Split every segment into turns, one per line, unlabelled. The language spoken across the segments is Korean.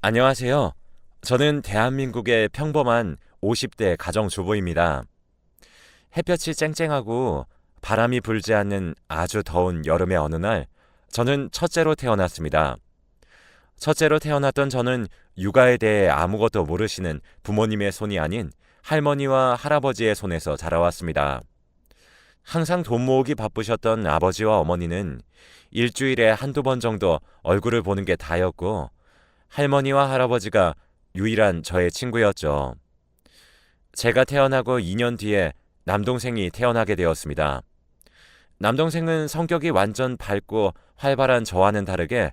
안녕하세요. 저는 대한민국의 평범한 50대 가정주부입니다. 햇볕이 쨍쨍하고 바람이 불지 않는 아주 더운 여름의 어느 날, 저는 첫째로 태어났습니다. 첫째로 태어났던 저는 육아에 대해 아무것도 모르시는 부모님의 손이 아닌 할머니와 할아버지의 손에서 자라왔습니다. 항상 돈 모으기 바쁘셨던 아버지와 어머니는 일주일에 한두 번 정도 얼굴을 보는 게 다였고, 할머니와 할아버지가 유일한 저의 친구였죠. 제가 태어나고 2년 뒤에 남동생이 태어나게 되었습니다. 남동생은 성격이 완전 밝고 활발한 저와는 다르게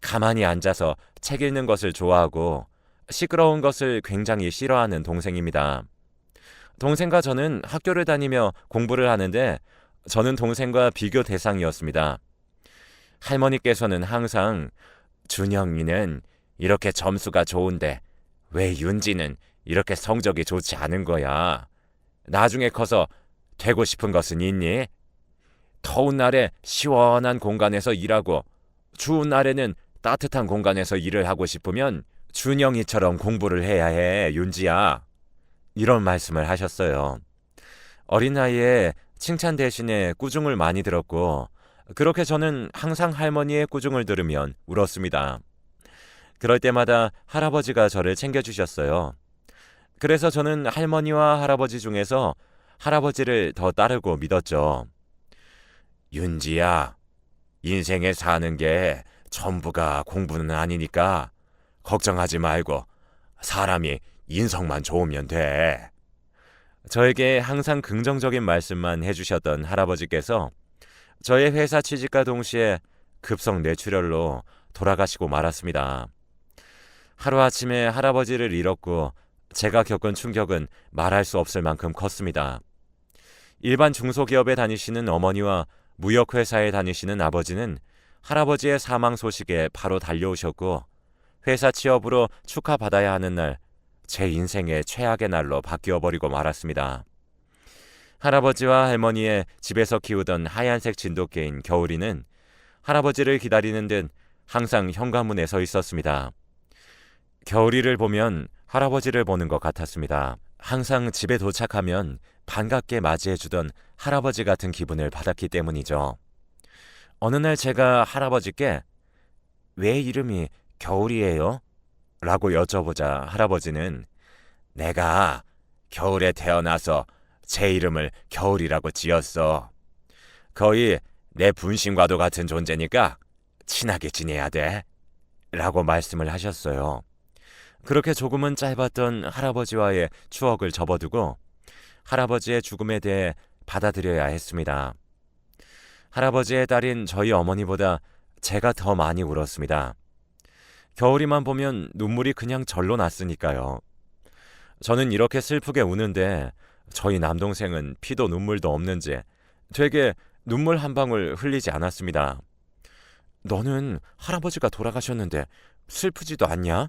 가만히 앉아서 책 읽는 것을 좋아하고 시끄러운 것을 굉장히 싫어하는 동생입니다. 동생과 저는 학교를 다니며 공부를 하는데 저는 동생과 비교 대상이었습니다. 할머니께서는 항상 준영이는 이렇게 점수가 좋은데 왜 윤지는 이렇게 성적이 좋지 않은 거야? 나중에 커서 되고 싶은 것은 있니? 더운 날에 시원한 공간에서 일하고 추운 날에는 따뜻한 공간에서 일을 하고 싶으면 준영이처럼 공부를 해야 해, 윤지야. 이런 말씀을 하셨어요. 어린 나이에 칭찬 대신에 꾸중을 많이 들었고, 그렇게 저는 항상 할머니의 꾸중을 들으면 울었습니다. 그럴 때마다 할아버지가 저를 챙겨주셨어요. 그래서 저는 할머니와 할아버지 중에서 할아버지를 더 따르고 믿었죠. 윤지야, 인생에 사는 게 전부가 공부는 아니니까 걱정하지 말고 사람이 인성만 좋으면 돼. 저에게 항상 긍정적인 말씀만 해주셨던 할아버지께서 저의 회사 취직과 동시에 급성 뇌출혈로 돌아가시고 말았습니다. 하루아침에 할아버지를 잃었고 제가 겪은 충격은 말할 수 없을 만큼 컸습니다. 일반 중소기업에 다니시는 어머니와 무역회사에 다니시는 아버지는 할아버지의 사망 소식에 바로 달려오셨고 회사 취업으로 축하받아야 하는 날 제 인생의 최악의 날로 바뀌어 버리고 말았습니다. 할아버지와 할머니의 집에서 키우던 하얀색 진돗개인 겨울이는 할아버지를 기다리는 듯 항상 현관문에 서 있었습니다. 겨울이를 보면 할아버지를 보는 것 같았습니다. 항상 집에 도착하면 반갑게 맞이해주던 할아버지 같은 기분을 받았기 때문이죠. 어느 날 제가 할아버지께 왜 이름이 겨울이에요? 라고 여쭤보자 할아버지는 내가 겨울에 태어나서 제 이름을 겨울이라고 지었어. 거의 내 분신과도 같은 존재니까 친하게 지내야 돼. 라고 말씀을 하셨어요. 그렇게 조금은 짧았던 할아버지와의 추억을 접어두고 할아버지의 죽음에 대해 받아들여야 했습니다. 할아버지의 딸인 저희 어머니보다 제가 더 많이 울었습니다. 겨울이만 보면 눈물이 그냥 절로 났으니까요. 저는 이렇게 슬프게 우는데 저희 남동생은 피도 눈물도 없는지 되게 눈물 한 방울 흘리지 않았습니다. 너는 할아버지가 돌아가셨는데 슬프지도 않냐?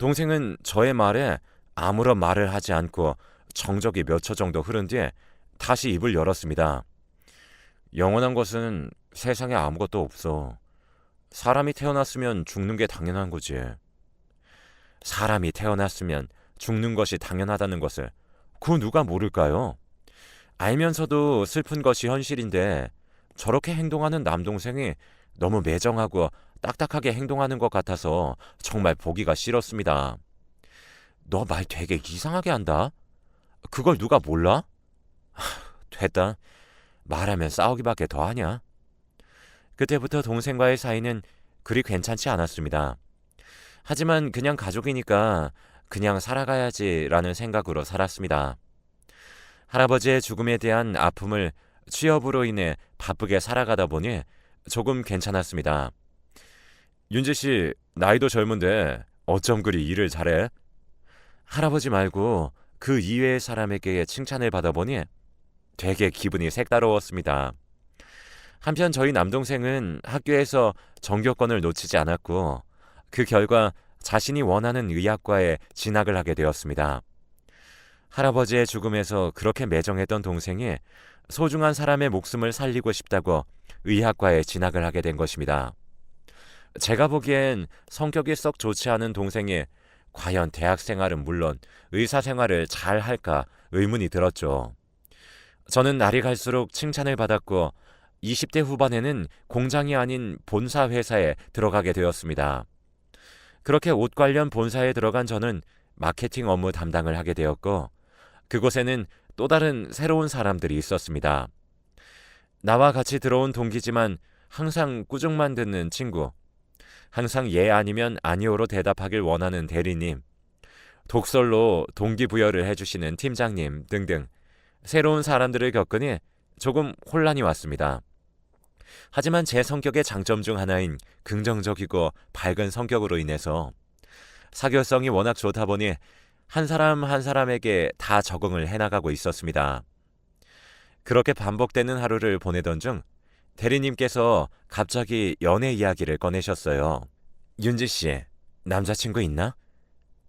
동생은 저의 말에 아무런 말을 하지 않고 정적이 몇 초 정도 흐른 뒤에 다시 입을 열었습니다. 영원한 것은 세상에 아무것도 없어. 사람이 태어났으면 죽는 게 당연한 거지. 사람이 태어났으면 죽는 것이 당연하다는 것을 그 누가 모를까요? 알면서도 슬픈 것이 현실인데 저렇게 행동하는 남동생이 너무 매정하고 딱딱하게 행동하는 것 같아서 정말 보기가 싫었습니다. 너 말 되게 이상하게 한다? 그걸 누가 몰라? 하, 됐다. 말하면 싸우기밖에 더 하냐? 그때부터 동생과의 사이는 그리 괜찮지 않았습니다. 하지만 그냥 가족이니까 그냥 살아가야지라는 생각으로 살았습니다. 할아버지의 죽음에 대한 아픔을 취업으로 인해 바쁘게 살아가다 보니 조금 괜찮았습니다. 윤지 씨, 나이도 젊은데 어쩜 그리 일을 잘해? 할아버지 말고 그 이외의 사람에게 칭찬을 받아보니 되게 기분이 색다르웠습니다. 한편 저희 남동생은 학교에서 전교권을 놓치지 않았고 그 결과 자신이 원하는 의학과에 진학을 하게 되었습니다. 할아버지의 죽음에서 그렇게 매정했던 동생이 소중한 사람의 목숨을 살리고 싶다고 의학과에 진학을 하게 된 것입니다. 제가 보기엔 성격이 썩 좋지 않은 동생이 과연 대학 생활은 물론 의사 생활을 잘 할까 의문이 들었죠. 저는 날이 갈수록 칭찬을 받았고 20대 후반에는 공장이 아닌 본사 회사에 들어가게 되었습니다. 그렇게 옷 관련 본사에 들어간 저는 마케팅 업무 담당을 하게 되었고 그곳에는 또 다른 새로운 사람들이 있었습니다. 나와 같이 들어온 동기지만 항상 꾸중만 듣는 친구, 항상 예 아니면 아니오로 대답하길 원하는 대리님, 독설로 동기부여를 해주시는 팀장님 등등 새로운 사람들을 겪으니 조금 혼란이 왔습니다. 하지만 제 성격의 장점 중 하나인 긍정적이고 밝은 성격으로 인해서 사교성이 워낙 좋다 보니 한 사람 한 사람에게 다 적응을 해나가고 있었습니다. 그렇게 반복되는 하루를 보내던 중 대리님께서 갑자기 연애 이야기를 꺼내셨어요. 윤지 씨, 남자친구 있나?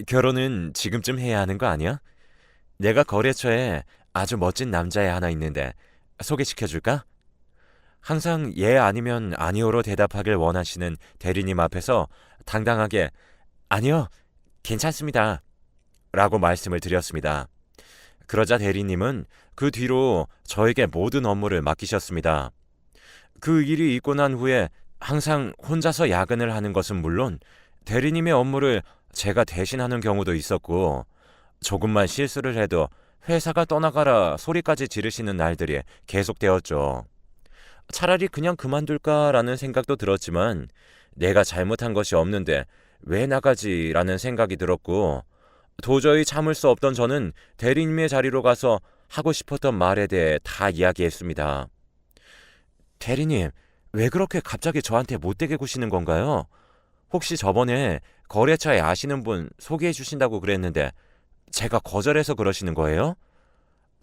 결혼은 지금쯤 해야 하는 거 아니야? 내가 거래처에 아주 멋진 남자애 하나 있는데 소개시켜 줄까? 항상 예 아니면 아니오로 대답하길 원하시는 대리님 앞에서 당당하게 아니요, 괜찮습니다. 라고 말씀을 드렸습니다. 그러자 대리님은 그 뒤로 저에게 모든 업무를 맡기셨습니다. 그 일이 있고 난 후에 항상 혼자서 야근을 하는 것은 물론 대리님의 업무를 제가 대신하는 경우도 있었고 조금만 실수를 해도 회사가 떠나가라 소리까지 지르시는 날들이 계속되었죠. 차라리 그냥 그만둘까라는 생각도 들었지만 내가 잘못한 것이 없는데 왜 나가지라는 생각이 들었고 도저히 참을 수 없던 저는 대리님의 자리로 가서 하고 싶었던 말에 대해 다 이야기했습니다. 대리님, 왜 그렇게 갑자기 저한테 못되게 구시는 건가요? 혹시 저번에 거래처에 아시는 분 소개해 주신다고 그랬는데 제가 거절해서 그러시는 거예요?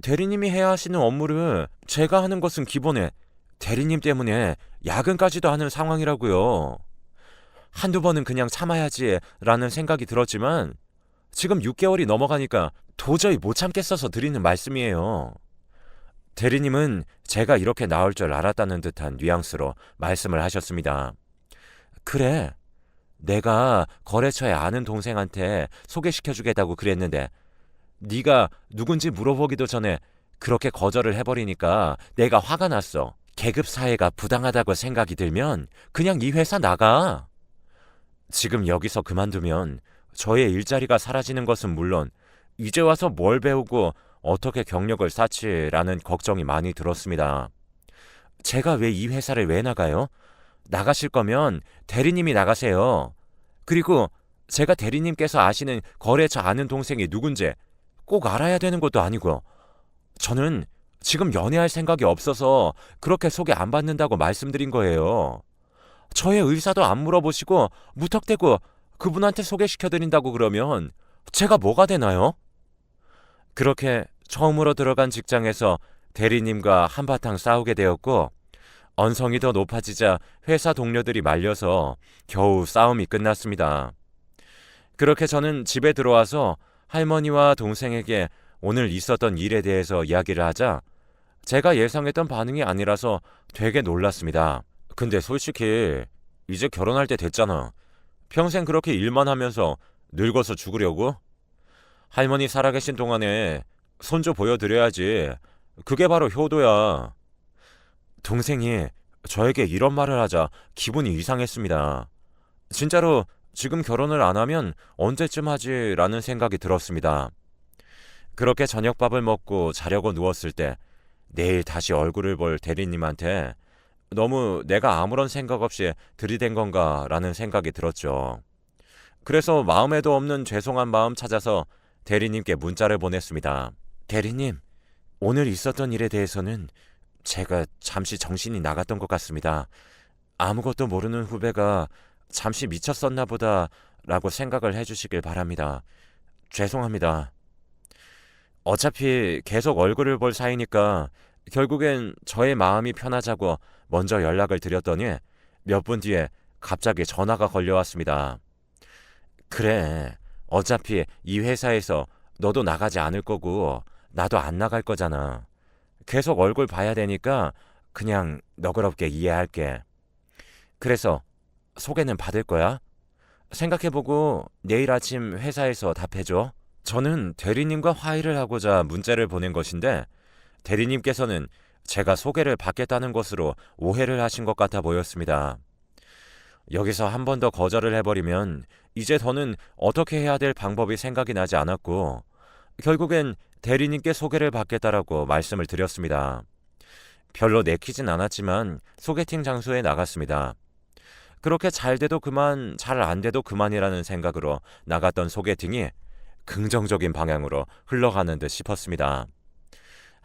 대리님이 해야 하시는 업무를 제가 하는 것은 기본에 대리님 때문에 야근까지도 하는 상황이라고요. 한두 번은 그냥 참아야지 라는 생각이 들었지만 지금 6개월이 넘어가니까 도저히 못 참겠어서 드리는 말씀이에요. 대리님은 제가 이렇게 나올 줄 알았다는 듯한 뉘앙스로 말씀을 하셨습니다. 그래. 내가 거래처에 아는 동생한테 소개시켜 주겠다고 그랬는데 네가 누군지 물어보기도 전에 그렇게 거절을 해버리니까 내가 화가 났어. 계급 사회가 부당하다고 생각이 들면 그냥 이 회사 나가. 지금 여기서 그만두면 저의 일자리가 사라지는 것은 물론 이제 와서 뭘 배우고 어떻게 경력을 쌓지라는 걱정이 많이 들었습니다. 제가 왜 이 회사를 왜 나가요? 나가실 거면 대리님이 나가세요. 그리고 제가 대리님께서 아시는 거래처 아는 동생이 누군지 꼭 알아야 되는 것도 아니고 저는 지금 연애할 생각이 없어서 그렇게 소개 안 받는다고 말씀드린 거예요. 저의 의사도 안 물어보시고 무턱대고 그분한테 소개시켜드린다고 그러면 제가 뭐가 되나요? 그렇게 처음으로 들어간 직장에서 대리님과 한바탕 싸우게 되었고 언성이 더 높아지자 회사 동료들이 말려서 겨우 싸움이 끝났습니다. 그렇게 저는 집에 들어와서 할머니와 동생에게 오늘 있었던 일에 대해서 이야기를 하자 제가 예상했던 반응이 아니라서 되게 놀랐습니다. 근데 솔직히 이제 결혼할 때 됐잖아. 평생 그렇게 일만 하면서 늙어서 죽으려고? 할머니 살아계신 동안에 손주 보여드려야지. 그게 바로 효도야. 동생이 저에게 이런 말을 하자 기분이 이상했습니다. 진짜로 지금 결혼을 안 하면 언제쯤 하지라는 생각이 들었습니다. 그렇게 저녁밥을 먹고 자려고 누웠을 때 내일 다시 얼굴을 볼 대리님한테 너무 내가 아무런 생각 없이 들이댄 건가라는 생각이 들었죠. 그래서 마음에도 없는 죄송한 마음 찾아서 대리님께 문자를 보냈습니다. 대리님, 오늘 있었던 일에 대해서는 제가 잠시 정신이 나갔던 것 같습니다. 아무것도 모르는 후배가 잠시 미쳤었나 보다 라고 생각을 해주시길 바랍니다. 죄송합니다. 어차피 계속 얼굴을 볼 사이니까 결국엔 저의 마음이 편하자고 먼저 연락을 드렸더니 몇 분 뒤에 갑자기 전화가 걸려왔습니다. 그래, 어차피 이 회사에서 너도 나가지 않을 거고 나도 안 나갈 거잖아. 계속 얼굴 봐야 되니까 그냥 너그럽게 이해할게. 그래서 소개는 받을 거야? 생각해보고 내일 아침 회사에서 답해줘. 저는 대리님과 화해를 하고자 문자를 보낸 것인데 대리님께서는 제가 소개를 받겠다는 것으로 오해를 하신 것 같아 보였습니다. 여기서 한 번 더 거절을 해버리면 이제 더는 어떻게 해야 될 방법이 생각이 나지 않았고 결국엔 대리님께 소개를 받겠다라고 말씀을 드렸습니다. 별로 내키진 않았지만 소개팅 장소에 나갔습니다. 그렇게 잘 돼도 그만, 잘 안 돼도 그만이라는 생각으로 나갔던 소개팅이 긍정적인 방향으로 흘러가는 듯 싶었습니다.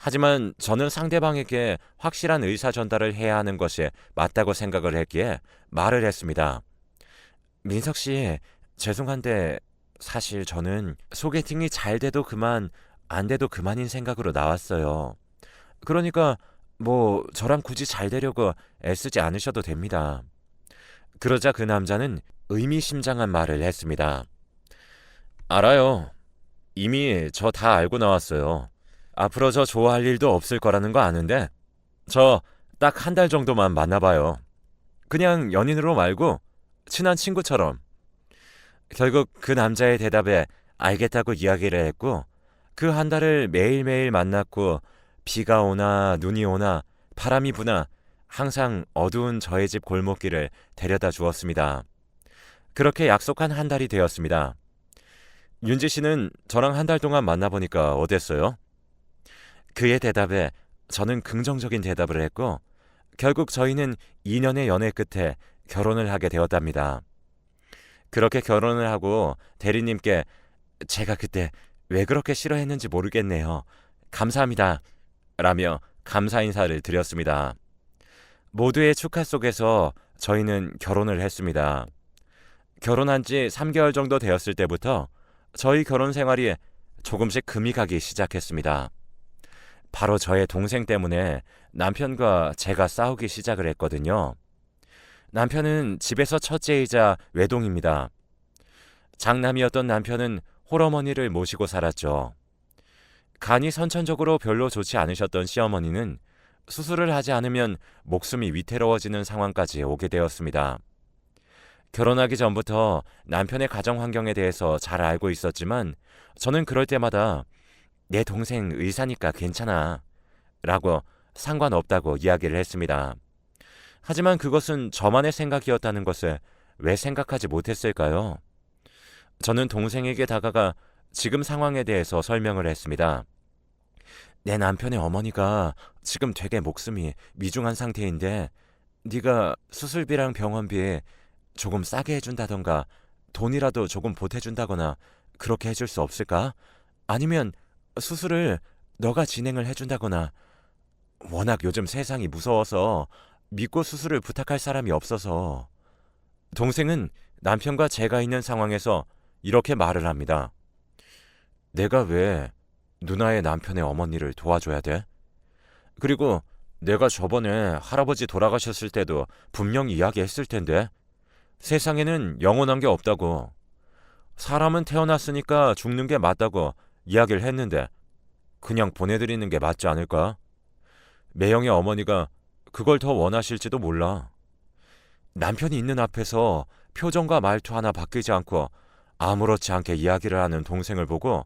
하지만 저는 상대방에게 확실한 의사 전달을 해야 하는 것이 맞다고 생각을 했기에 말을 했습니다. 민석 씨, 죄송한데 사실 저는 소개팅이 잘 돼도 그만, 안 돼도 그만인 생각으로 나왔어요. 그러니까 뭐 저랑 굳이 잘 되려고 애쓰지 않으셔도 됩니다. 그러자 그 남자는 의미심장한 말을 했습니다. 알아요. 이미 저 다 알고 나왔어요. 앞으로 저 좋아할 일도 없을 거라는 거 아는데 저 딱 한 달 정도만 만나봐요. 그냥 연인으로 말고 친한 친구처럼. 결국 그 남자의 대답에 알겠다고 이야기를 했고 그 한 달을 매일매일 만났고 비가 오나 눈이 오나 바람이 부나 항상 어두운 저의 집 골목길을 데려다 주었습니다. 그렇게 약속한 한 달이 되었습니다. 윤지 씨는 저랑 한 달 동안 만나보니까 어땠어요? 그의 대답에 저는 긍정적인 대답을 했고 결국 저희는 2년의 연애 끝에 결혼을 하게 되었답니다. 그렇게 결혼을 하고 대리님께 제가 그때 왜 그렇게 싫어했는지 모르겠네요. 감사합니다. 라며 감사 인사를 드렸습니다. 모두의 축하 속에서 저희는 결혼을 했습니다. 결혼한 지 3개월 정도 되었을 때부터 저희 결혼 생활이 조금씩 금이 가기 시작했습니다. 바로 저의 동생 때문에 남편과 제가 싸우기 시작을 했거든요. 남편은 집에서 첫째이자 외동입니다. 장남이었던 남편은 홀어머니를 모시고 살았죠. 간이 선천적으로 별로 좋지 않으셨던 시어머니는 수술을 하지 않으면 목숨이 위태로워지는 상황까지 오게 되었습니다. 결혼하기 전부터 남편의 가정 환경에 대해서 잘 알고 있었지만 저는 그럴 때마다 내 동생 의사니까 괜찮아 라고 상관없다고 이야기를 했습니다. 하지만 그것은 저만의 생각이었다는 것을 왜 생각하지 못했을까요? 저는 동생에게 다가가 지금 상황에 대해서 설명을 했습니다. 내 남편의 어머니가 지금 되게 목숨이 미중한 상태인데 네가 수술비랑 병원비 조금 싸게 해준다던가 돈이라도 조금 보태준다거나 그렇게 해줄 수 없을까? 아니면 수술을 너가 진행을 해준다거나 워낙 요즘 세상이 무서워서 믿고 수술을 부탁할 사람이 없어서 동생은 남편과 제가 있는 상황에서 이렇게 말을 합니다. 내가 왜 누나의 남편의 어머니를 도와줘야 돼? 그리고 내가 저번에 할아버지 돌아가셨을 때도 분명히 이야기했을 텐데 세상에는 영원한 게 없다고 사람은 태어났으니까 죽는 게 맞다고 이야기를 했는데 그냥 보내드리는 게 맞지 않을까? 매형의 어머니가 그걸 더 원하실지도 몰라. 남편이 있는 앞에서 표정과 말투 하나 바뀌지 않고 아무렇지 않게 이야기를 하는 동생을 보고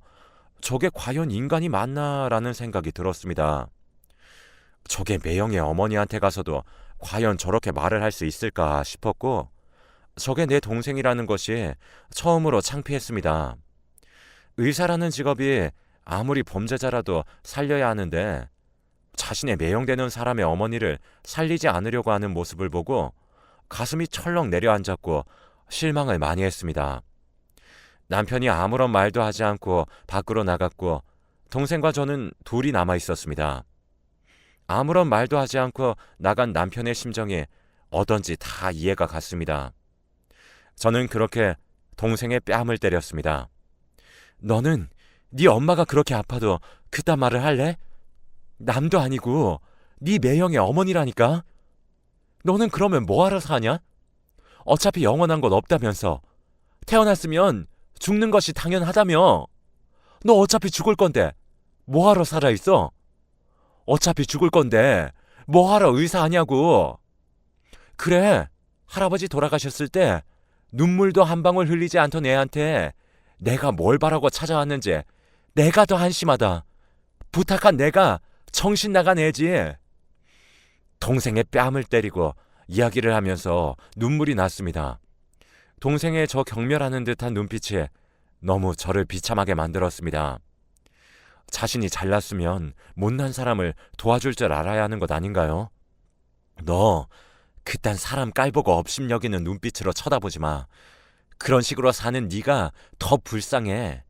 저게 과연 인간이 맞나라는 생각이 들었습니다. 저게 매형의 어머니한테 가서도 과연 저렇게 말을 할 수 있을까 싶었고, 저게 내 동생이라는 것이 처음으로 창피했습니다. 의사라는 직업이 아무리 범죄자라도 살려야 하는데, 자신의 매형되는 사람의 어머니를 살리지 않으려고 하는 모습을 보고 가슴이 철렁 내려앉았고 실망을 많이 했습니다. 남편이 아무런 말도 하지 않고 밖으로 나갔고 동생과 저는 둘이 남아 있었습니다. 아무런 말도 하지 않고 나간 남편의 심정이 어떤지 다 이해가 갔습니다. 저는 그렇게 동생의 뺨을 때렸습니다. 너는 네 엄마가 그렇게 아파도 그딴 말을 할래? 남도 아니고 네 매형의 어머니라니까. 너는 그러면 뭐하러 사냐? 어차피 영원한 건 없다면서. 태어났으면 죽는 것이 당연하다며. 너 어차피 죽을 건데 뭐하러 살아있어? 어차피 죽을 건데 뭐하러 의사하냐고. 그래, 할아버지 돌아가셨을 때 눈물도 한 방울 흘리지 않던 애한테 내가 뭘 바라고 찾아왔는지 내가 더 한심하다. 부탁한 내가 정신 나간 애지. 동생의 뺨을 때리고 이야기를 하면서 눈물이 났습니다. 동생의 저 경멸하는 듯한 눈빛이 너무 저를 비참하게 만들었습니다. 자신이 잘났으면 못난 사람을 도와줄 줄 알아야 하는 것 아닌가요? 너 그딴 사람 깔보고 업심여기는 눈빛으로 쳐다보지 마. 그런 식으로 사는 네가 더 불쌍해.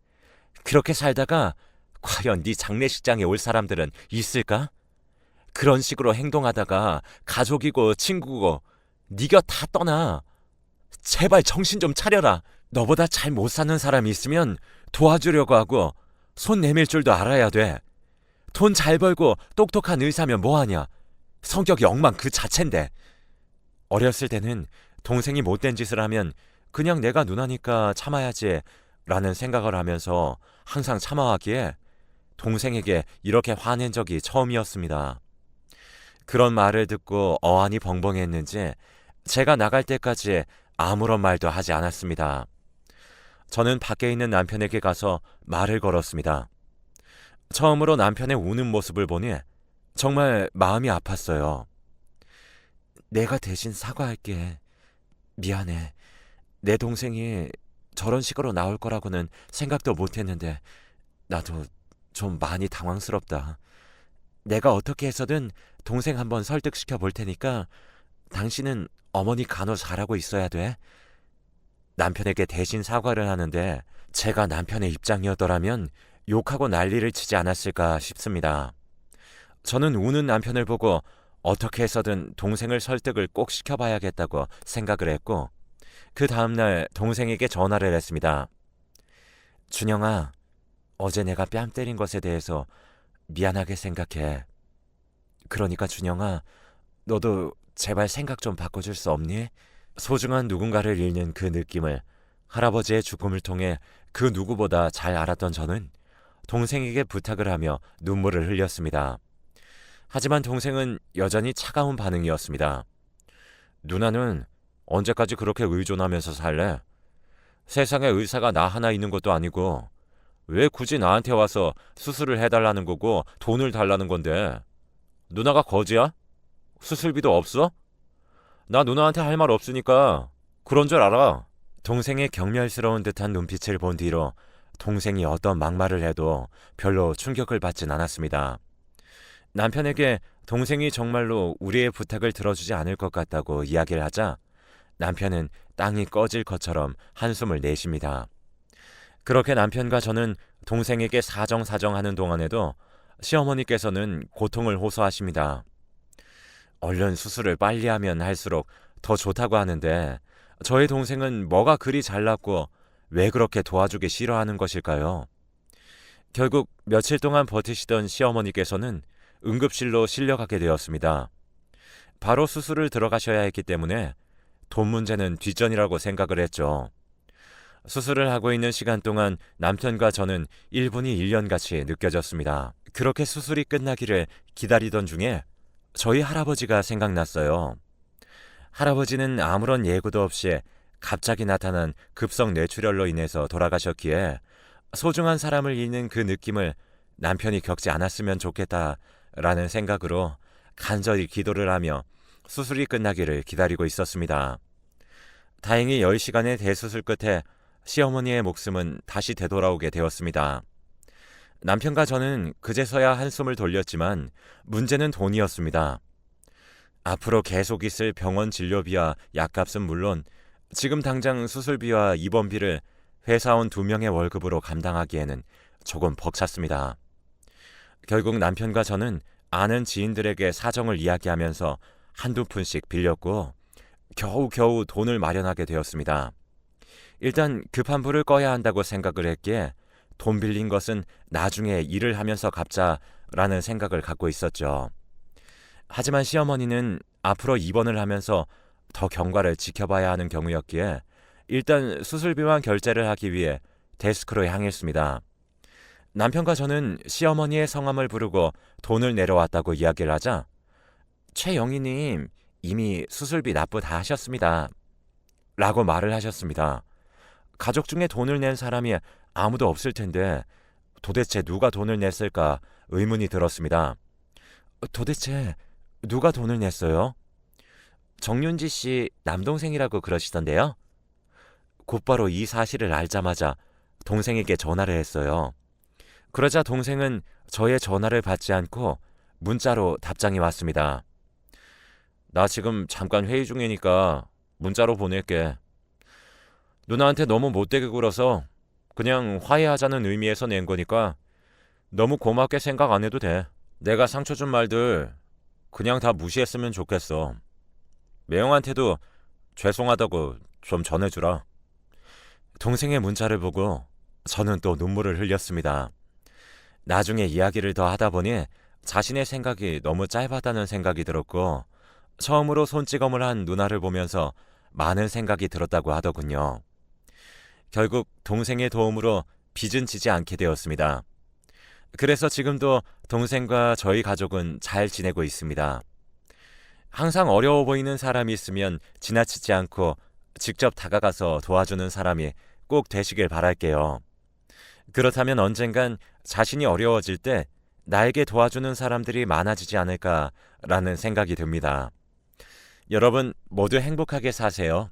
그렇게 살다가 과연 네 장례식장에 올 사람들은 있을까? 그런 식으로 행동하다가 가족이고 친구고 네가 다 떠나. 제발 정신 좀 차려라. 너보다 잘 못 사는 사람이 있으면 도와주려고 하고 손 내밀 줄도 알아야 돼. 돈 잘 벌고 똑똑한 의사면 뭐하냐. 성격이 엉망 그 자체인데. 어렸을 때는 동생이 못된 짓을 하면 그냥 내가 누나니까 참아야지 라는 생각을 하면서 항상 참아왔기에 동생에게 이렇게 화낸 적이 처음이었습니다. 그런 말을 듣고 어안이 벙벙했는지 제가 나갈 때까지 아무런 말도 하지 않았습니다. 저는 밖에 있는 남편에게 가서 말을 걸었습니다. 처음으로 남편의 우는 모습을 보니 정말 마음이 아팠어요. 내가 대신 사과할게. 미안해. 내 동생이 저런 식으로 나올 거라고는 생각도 못 했는데, 나도 좀 많이 당황스럽다. 내가 어떻게 해서든 동생 한번 설득시켜 볼 테니까, 당신은 어머니 간호 잘하고 있어야 돼. 남편에게 대신 사과를 하는데, 제가 남편의 입장이었더라면 욕하고 난리를 치지 않았을까 싶습니다. 저는 우는 남편을 보고 어떻게 해서든 동생을 설득을 꼭 시켜봐야겠다고 생각을 했고, 그 다음날 동생에게 전화를 했습니다. 준영아, 어제 내가 뺨 때린 것에 대해서 미안하게 생각해. 그러니까 준영아, 너도 제발 생각 좀 바꿔줄 수 없니? 소중한 누군가를 잃는 그 느낌을 할아버지의 죽음을 통해 그 누구보다 잘 알았던 저는 동생에게 부탁을 하며 눈물을 흘렸습니다. 하지만 동생은 여전히 차가운 반응이었습니다. 누나는 언제까지 그렇게 의존하면서 살래? 세상에 의사가 나 하나 있는 것도 아니고 왜 굳이 나한테 와서 수술을 해달라는 거고 돈을 달라는 건데 누나가 거지야? 수술비도 없어? 나 누나한테 할 말 없으니까 그런 줄 알아. 동생의 경멸스러운 듯한 눈빛을 본 뒤로 동생이 어떤 막말을 해도 별로 충격을 받진 않았습니다. 남편에게 동생이 정말로 우리의 부탁을 들어주지 않을 것 같다고 이야기를 하자 남편은 땅이 꺼질 것처럼 한숨을 내쉽니다. 그렇게 남편과 저는 동생에게 사정사정하는 동안에도 시어머니께서는 고통을 호소하십니다. 얼른 수술을 빨리 하면 할수록 더 좋다고 하는데 저의 동생은 뭐가 그리 잘났고 왜 그렇게 도와주기 싫어하는 것일까요? 결국 며칠 동안 버티시던 시어머니께서는 응급실로 실려가게 되었습니다. 바로 수술을 들어가셔야 했기 때문에 돈 문제는 뒷전이라고 생각을 했죠. 수술을 하고 있는 시간 동안 남편과 저는 1분이 1년같이 느껴졌습니다. 그렇게 수술이 끝나기를 기다리던 중에 저희 할아버지가 생각났어요. 할아버지는 아무런 예고도 없이 갑자기 나타난 급성 뇌출혈로 인해서 돌아가셨기에 소중한 사람을 잃는 그 느낌을 남편이 겪지 않았으면 좋겠다라는 생각으로 간절히 기도를 하며 수술이 끝나기를 기다리고 있었습니다. 다행히 10시간의 대수술 끝에 시어머니의 목숨은 다시 되돌아오게 되었습니다. 남편과 저는 그제서야 한숨을 돌렸지만 문제는 돈이었습니다. 앞으로 계속 있을 병원 진료비와 약값은 물론 지금 당장 수술비와 입원비를 회사원 두 명의 월급으로 감당하기에는 조금 벅찼습니다. 결국 남편과 저는 아는 지인들에게 사정을 이야기하면서 한두 푼씩 빌렸고 겨우겨우 돈을 마련하게 되었습니다. 일단 급한 불을 꺼야 한다고 생각을 했기에 돈 빌린 것은 나중에 일을 하면서 갚자라는 생각을 갖고 있었죠. 하지만 시어머니는 앞으로 입원을 하면서 더 경과를 지켜봐야 하는 경우였기에 일단 수술비만 결제를 하기 위해 데스크로 향했습니다. 남편과 저는 시어머니의 성함을 부르고 돈을 내려왔다고 이야기를 하자 최영희님 이미 수술비 납부 다 하셨습니다. 라고 말을 하셨습니다. 가족 중에 돈을 낸 사람이 아무도 없을 텐데 도대체 누가 돈을 냈을까 의문이 들었습니다. 도대체 누가 돈을 냈어요? 정윤지 씨 남동생이라고 그러시던데요. 곧바로 이 사실을 알자마자 동생에게 전화를 했어요. 그러자 동생은 저의 전화를 받지 않고 문자로 답장이 왔습니다. 나 지금 잠깐 회의 중이니까 문자로 보낼게. 누나한테 너무 못되게 굴어서 그냥 화해하자는 의미에서 낸 거니까 너무 고맙게 생각 안 해도 돼. 내가 상처 준 말들 그냥 다 무시했으면 좋겠어. 매형한테도 죄송하다고 좀 전해주라. 동생의 문자를 보고 저는 또 눈물을 흘렸습니다. 나중에 이야기를 더 하다 보니 자신의 생각이 너무 짧았다는 생각이 들었고 처음으로 손찌검을 한 누나를 보면서 많은 생각이 들었다고 하더군요. 결국 동생의 도움으로 빚은 지지 않게 되었습니다. 그래서 지금도 동생과 저희 가족은 잘 지내고 있습니다. 항상 어려워 보이는 사람이 있으면 지나치지 않고 직접 다가가서 도와주는 사람이 꼭 되시길 바랄게요. 그렇다면 언젠간 자신이 어려워질 때 나에게 도와주는 사람들이 많아지지 않을까라는 생각이 듭니다. 여러분 모두 행복하게 사세요.